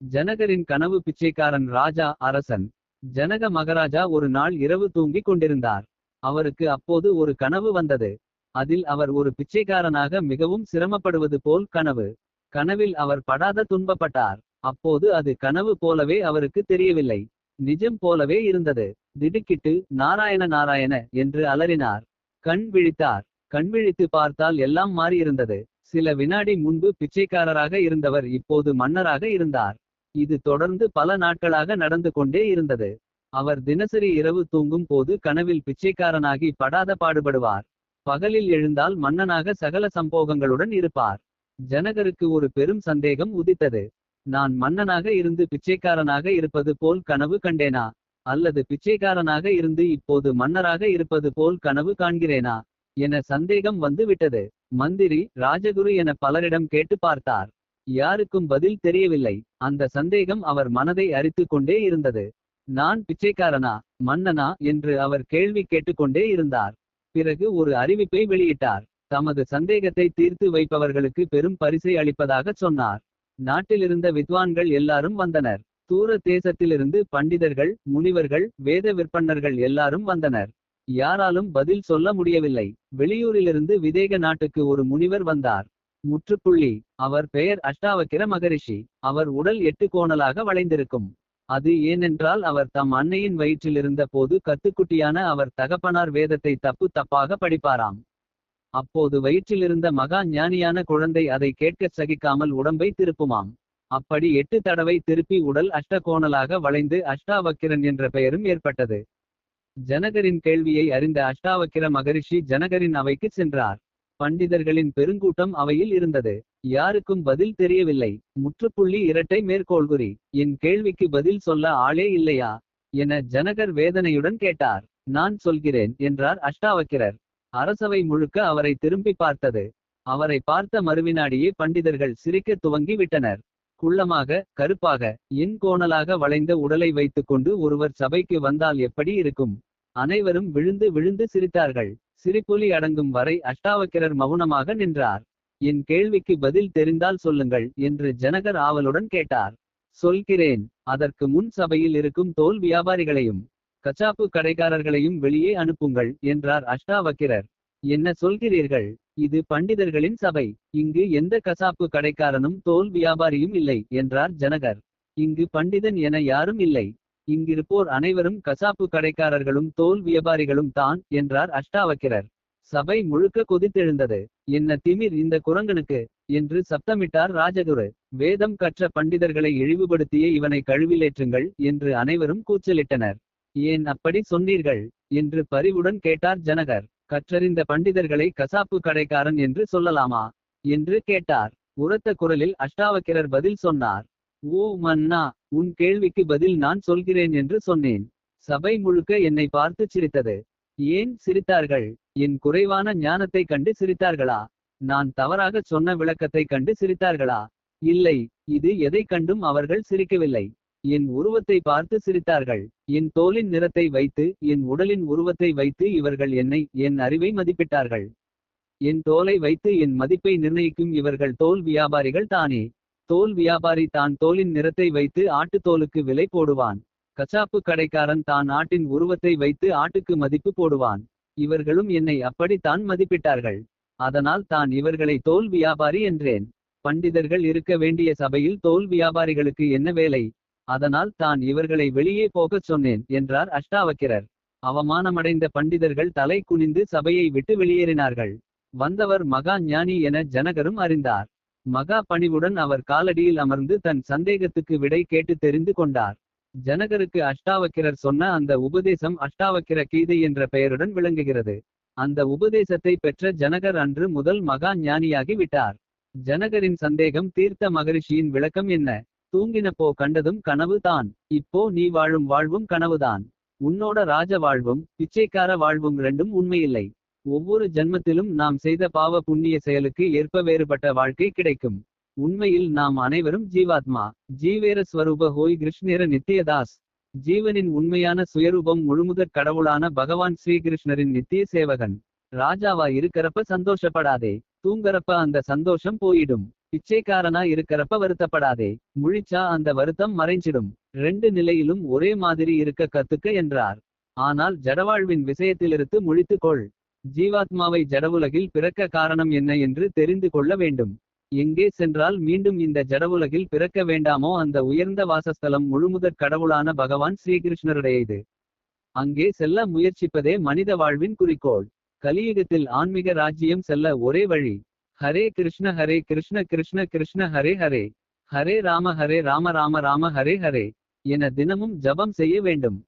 ஜனகரின் கனவு பிச்சைக்காரன் ராஜா அரசன். ஜனக மகராஜா ஒரு நாள் இரவு தூங்கிக் கொண்டிருந்தார். அவருக்கு அப்போது ஒரு கனவு வந்தது. அதில் அவர் ஒரு பிச்சைக்காரனாக மிகவும் சிரமப்படுவது போல் கனவு. கனவில் அவர் படாத துன்பப்பட்டார். அப்போது அது கனவு போலவே அவருக்கு தெரியவில்லை. நிஜம் போலவே இருந்தது. திடுக்கிட்டு நாராயண நாராயண என்று அலறினார். கண் விழித்தார். கண் விழித்து பார்த்தால் எல்லாம் மாறியிருந்தது. சில வினாடி முன்பு பிச்சைக்காரராக இருந்தவர் இப்போது மன்னராக இருந்தார். இது தொடர்ந்து பல நாட்களாக நடந்து கொண்டே இருந்தது. அவர் தினசரி இரவு தூங்கும் போது கனவில் பிச்சைக்காரனாகி படாத பாடுபடுவார். பகலில் எழுந்தால் மன்னனாக சகல சம்போகங்களுடன் இருப்பார். ஜனகருக்கு ஒரு பெரும் சந்தேகம் உதித்தது. நான் மன்னனாக இருந்து பிச்சைக்காரனாக இருப்பது போல் கனவு கண்டேனா? அல்லது பிச்சைக்காரனாக இருந்து இப்போது மன்னராக இருப்பது போல் கனவு காண்கிறேனா? என சந்தேகம் வந்து விட்டது மந்திரி ராஜகுரு என பலரிடம் கேட்டு பார்த்தார். யாருக்கும் பதில் தெரியவில்லை. அந்த சந்தேகம் அவர் மனதை அரித்து கொண்டே இருந்தது. நான் பிச்சைக்காரனா மன்னனா? என்று அவர் கேள்வி கேட்டுக்கொண்டே இருந்தார். பிறகு ஒரு அறிவிப்பை வெளியிட்டார். தமது சந்தேகத்தை தீர்த்து வைப்பவர்களுக்கு பெரும் பரிசை அளிப்பதாகச் சொன்னார். நாட்டிலிருந்த வித்வான்கள் எல்லாரும் வந்தனர். தூர தேசத்திலிருந்து பண்டிதர்கள் முனிவர்கள் வேத விற்பன்னர்கள் எல்லாரும் வந்தனர். யாராலும் பதில் சொல்ல முடியவில்லை. வெளியூரிலிருந்து விதேக நாட்டுக்கு ஒரு முனிவர் வந்தார். முற்றுப்புள்ளி. அவர் பெயர் அஷ்டாவக்கிர மகரிஷி. அவர் உடல் எட்டு கோணலாக வளைந்திருக்கும். அது ஏனென்றால் அவர் தம் அன்னையின் வயிற்றிலிருந்த போது கத்துக்குட்டியான அவர் தகப்பனார் வேதத்தை தப்பு தப்பாக படிப்பாராம். அப்போது வயிற்றிலிருந்த மகா ஞானியான குழந்தை அதை கேட்கச் சகிக்காமல் உடம்பை திருப்புமாம். அப்படி எட்டு தடவை திருப்பி உடல் அஷ்டகோணலாக வளைந்து அஷ்டாவக்கிரன் என்ற பெயரும் ஏற்பட்டது. ஜனகரின் கேள்வியை அறிந்த அஷ்டாவக்கிர மகரிஷி ஜனகரின் அவைக்கு சென்றார். பண்டிதர்களின் பெருங்கூட்டம் அவையில் இருந்தது. யாருக்கும் பதில் தெரியவில்லை. முற்றுப்புள்ளி இரட்டை மேற்கோள்குறி என் கேள்விக்கு பதில் சொல்ல ஆளே இல்லையா என ஜனகர் வேதனையுடன் கேட்டார். நான் சொல்கிறேன் என்றார் அஷ்டாவக்கிரர். அரசவை முழுக்க அவரை திரும்பி பார்த்தது. அவரை பார்த்த மறுவினாடியே பண்டிதர்கள் சிரிக்க துவங்கி விட்டனர். குள்ளமாக கருப்பாக என் கோணலாக வளைந்த உடலை வைத்துக்கொண்டு ஒருவர் சபைக்கு வந்தால் எப்படி இருக்கும்? அனைவரும் விழுந்து விழுந்து சிரித்தார்கள். சிரிப்பொலி அடங்கும் வரை அஷ்டாவக்கிரர் மௌனமாக நின்றார். என் கேள்விக்கு பதில் தெரிந்தால் சொல்லுங்கள் என்று ஜனகர் ஆவலுடன் கேட்டார். சொல்கிறேன் அதற்கு முன் சபையில் இருக்கும் தோல் வியாபாரிகளையும் கச்சாப்பு கடைக்காரர்களையும் வெளியே அனுப்புங்கள் என்றார் அஷ்டாவக்கிரர். என்ன சொல்கிறீர்கள்? இது பண்டிதர்களின் சபை இங்கு எந்த கசாப்பு கடைக்காரனும் தோல் வியாபாரியும் இல்லை என்றார் ஜனகர். இங்கு பண்டிதன் என யாரும் இல்லை. இங்கிருப்போர் அனைவரும் கசாப்பு கடைக்காரர்களும் தோல் வியாபாரிகளும் தான் என்றார் அஷ்டாவக்கிரர். சபை முழுக்க கொதித்தெழுந்தது. என்ன திமிர் இந்த குரங்கனுக்கு என்று சப்தமிட்டார் ராஜகுரு. வேதம் கற்ற பண்டிதர்களை இழிவுபடுத்திய இவனை கழுவிலேற்றுங்கள் என்று அனைவரும் கூச்சலிட்டனர். ஏன் அப்படி சொன்னீர்கள்? என்று பரிவுடன் கேட்டார் ஜனகர். கற்றறிந்த பண்டிதர்களை கசாப்பு கடைக்காரன் என்று சொல்லலாமா? என்று கேட்டார். உரத்த குரலில் அஷ்டாவக்கிரர் பதில் சொன்னார். ஓ மன்னா உன் கேள்விக்கு பதில் நான் சொல்கிறேன் என்று சொன்னேன். சபை முழுக்க என்னை பார்த்து சிரித்தது. ஏன் சிரித்தார்கள்? என் குறைவான ஞானத்தை கண்டு சிரித்தார்களா? நான் தவறாக சொன்ன விளக்கத்தை கண்டு சிரித்தார்களா? இல்லை இது எதை கண்டும் அவர்கள் சிரிக்கவில்லை. என் உருவத்தை பார்த்து சிரித்தார்கள். என் தோலின் நிறத்தை வைத்து என் உடலின் உருவத்தை வைத்து இவர்கள் என்னை என் அறிவை மதிப்பிட்டார்கள். என் தோலை வைத்து என் மதிப்பை நிர்ணயிக்கும் இவர்கள் தோல் வியாபாரிகள் தானே. தோல் வியாபாரி தான் தோலின் நிறத்தை வைத்து ஆட்டுத்தோலுக்கு விலை போடுவான். கச்சாப்பு கடைக்காரன் தான் ஆட்டின் உருவத்தை வைத்து ஆட்டுக்கு மதிப்பு போடுவான். இவர்களும் என்னை அப்படித்தான் மதிப்பிட்டார்கள். அதனால் தான் இவர்களை தோல் வியாபாரி என்றேன். பண்டிதர்கள் இருக்க வேண்டிய சபையில் தோல் வியாபாரிகளுக்கு என்ன வேலை? அதனால் தான் இவர்களை வெளியே போகச் சொன்னேன் என்றார் அஷ்டாவக்கிரர். அவமானமடைந்த பண்டிதர்கள் தலை குனிந்து சபையை விட்டு வெளியேறினார்கள். வந்தவர் மகா ஞானி என ஜனகரும் அறிந்தார். மகா பணிவுடன் அவர் காலடியில் அமர்ந்து தன் சந்தேகத்துக்கு விடை கேட்டு தெரிந்து கொண்டார். ஜனகருக்கு அஷ்டாவக்கிரர் சொன்ன அந்த உபதேசம் அஷ்டாவக்கிர கீதை என்ற பெயருடன் விளங்குகிறது. அந்த உபதேசத்தை பெற்ற ஜனகர் அன்று முதல் மகா ஞானியாகி விட்டார். ஜனகரின் சந்தேகம் தீர்த்த மகரிஷியின் விளக்கம் என்ன? தூங்கினப்போ கண்டதும் கனவு தான். இப்போ நீ வாழும் வாழ்வும் கனவுதான். உன்னோட ராஜ வாழ்வும் பிச்சைக்கார வாழ்வும் ரெண்டும் உண்மையில்லை. ஒவ்வொரு ஜன்மத்திலும் நாம் செய்த பாவ புண்ணிய செயலுக்கு ஏற்ப வேறுபட்ட வாழ்க்கை கிடைக்கும். உண்மையில் நாம் அனைவரும் ஜீவாத்மா. ஜீவேர ஸ்வரூப ஹோய் கிருஷ்ணேர நித்தியதாஸ் ஜீவனின் உண்மையான சுயரூபம் முழுமுதற் கடவுளான பகவான் ஸ்ரீகிருஷ்ணரின் நித்திய சேவகன். ராஜாவா இருக்கிறப்ப சந்தோஷப்படாதே. தூங்கறப்ப அந்த சந்தோஷம் போயிடும். பிச்சைக்காரனா இருக்கிறப்ப வருத்தப்படாதே. முழிச்சா அந்த வருத்தம் மறைஞ்சிடும். ரெண்டு நிலையிலும் ஒரே மாதிரி இருக்க கத்துக்க என்றார். ஆனால் ஜடவாழ்வின் விஷயத்திலிருந்து முழித்துக் கொள் ஜீவாத்மாவை ஜடவுலகில் பிறக்க காரணம் என்ன என்று தெரிந்து கொள்ள வேண்டும். எங்கே சென்றால் மீண்டும் இந்த ஜடவுலகில் பிறக்க வேண்டாமோ அந்த உயர்ந்த வாசஸ்தலம் முழுமுதற் கடவுளான பகவான் ஸ்ரீகிருஷ்ணருடையது. அங்கே செல்ல முயற்சிப்பதே மனித வாழ்வின் குறிக்கோள். கலியுகத்தில் ஆன்மீக ராஜ்யம் செல்ல ஒரே வழி. ஹரே கிருஷ்ண ஹரே கிருஷ்ண கிருஷ்ண கிருஷ்ண ஹரே ஹரே. ஹரே ராம ஹரே ராம ராம ராம ஹரே ஹரே. என தினமும் ஜபம் செய்ய வேண்டும்.